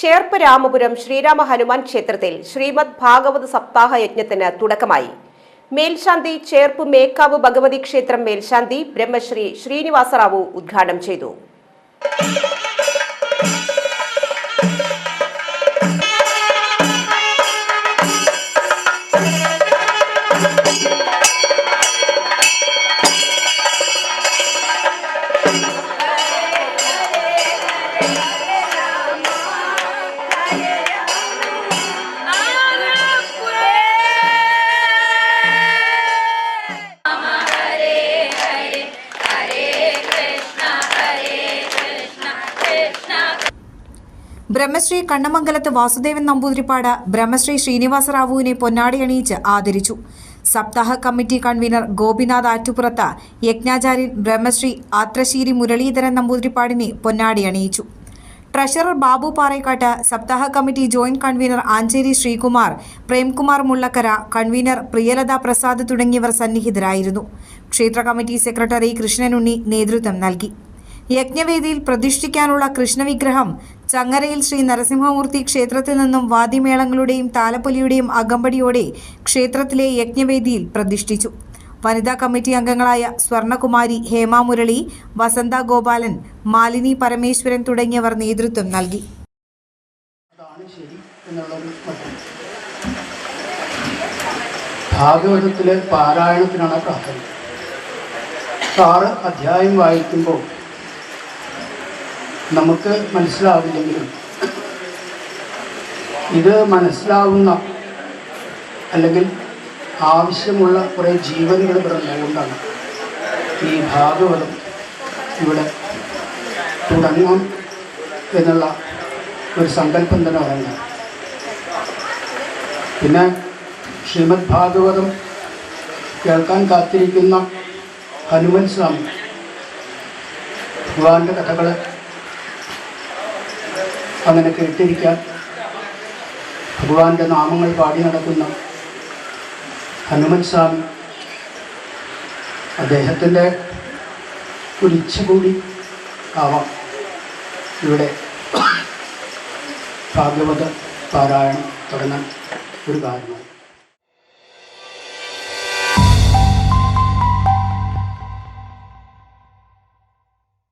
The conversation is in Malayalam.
ചേർപ്പ് രാമപുരം ശ്രീരാമ ഹനുമാൻ ക്ഷേത്രത്തിൽ ശ്രീമദ് ഭാഗവത സപ്താഹ യജ്ഞത്തിന് തുടക്കമായി. മേൽശാന്തി ചേർപ്പ് മേക്കാവ് ഭഗവതി ക്ഷേത്രം മേൽശാന്തി ബ്രഹ്മശ്രീ ശ്രീനിവാസറാവു ഉദ്ഘാടനം ചെയ്തു. ബ്രഹ്മശ്രീ കണ്ണമംഗലത്ത് വാസുദേവൻ നമ്പൂതിരിപ്പാട് ബ്രഹ്മശ്രീ ശ്രീനിവാസ റാവുവിനെ പൊന്നാടി അണിയിച്ച് ആദരിച്ചു. സപ്താഹ കമ്മിറ്റി കൺവീനർ ഗോപിനാഥ് ആറ്റുപുറത്ത് യജ്ഞാചാര്യൻ ബ്രഹ്മശ്രീ ആത്രശ്ശേരി മുരളീധരൻ നമ്പൂതിരിപ്പാടിനെ പൊന്നാടി അണിയിച്ചു. ട്രഷറർ ബാബു പാറേക്കാട്ട് സപ്താഹ committee joint convener Ancheri Sreekumar Premkumar Mullakkara convener Priyalatha Prasad തുടങ്ങിയവർ സന്നിഹിതരായിരുന്നു. ക്ഷേത്ര കമ്മിറ്റി സെക്രട്ടറി കൃഷ്ണനുണ്ണി നേതൃത്വം നൽകി. യജ്ഞവേദിയിൽ പ്രതിഷ്ഠിക്കാനുള്ള കൃഷ്ണവിഗ്രഹം ചങ്ങരയിൽ ശ്രീ നരസിംഹമൂർത്തി ക്ഷേത്രത്തിൽ നിന്നും വാദ്യമേളങ്ങളുടെയും താലപ്പൊലിയുടെയും അകമ്പടിയോടെ ക്ഷേത്രത്തിലെ യജ്ഞവേദിയിൽ പ്രതിഷ്ഠിച്ചു. വനിതാ കമ്മിറ്റി അംഗങ്ങളായ സ്വർണകുമാരി ഹേമ മുരളി വസന്ത ഗോപാലൻ മാലിനി പരമേശ്വരൻ തുടങ്ങിയവർ നേതൃത്വം നൽകി. ഭാഗവതത്തിലെ പാരായണത്തിനാണ് പ്രാർത്ഥന. സാറ് അധ്യായം വായിക്കുമ്പോൾ നമുക്ക് മനസ്സിലാവില്ലെങ്കിലും ഇത് മനസ്സിലാവുന്ന അല്ലെങ്കിൽ ആവശ്യമുള്ള കുറേ ജീവനുകൾ ഇവിടെ നിലകൊണ്ടാണ് ഈ ഭാഗവതം ഇവിടെ തുടങ്ങാം എന്നുള്ള ഒരു സങ്കല്പം തന്നെ പറയുന്നത് പിന്നെ ശ്രീമദ് ഭാഗവതം കേൾക്കാൻ കാത്തിരിക്കുന്ന ഹനുമൻ സ്വാമി ഭഗവാന്റെ കഥകൾ അങ്ങനെ കേട്ടിരിക്കാൻ ഭഗവാന്റെ നാമങ്ങൾ പാടി നടക്കുന്ന ഹനുമൻ സ്വാമി അദ്ദേഹത്തിന്റെ ഒരു ഇച്ഛ കൂടി ആവാം. ഇവിടെ ഭാഗവത പാരായണം തുടങ്ങാൻ ഒരു കാരണമാണ്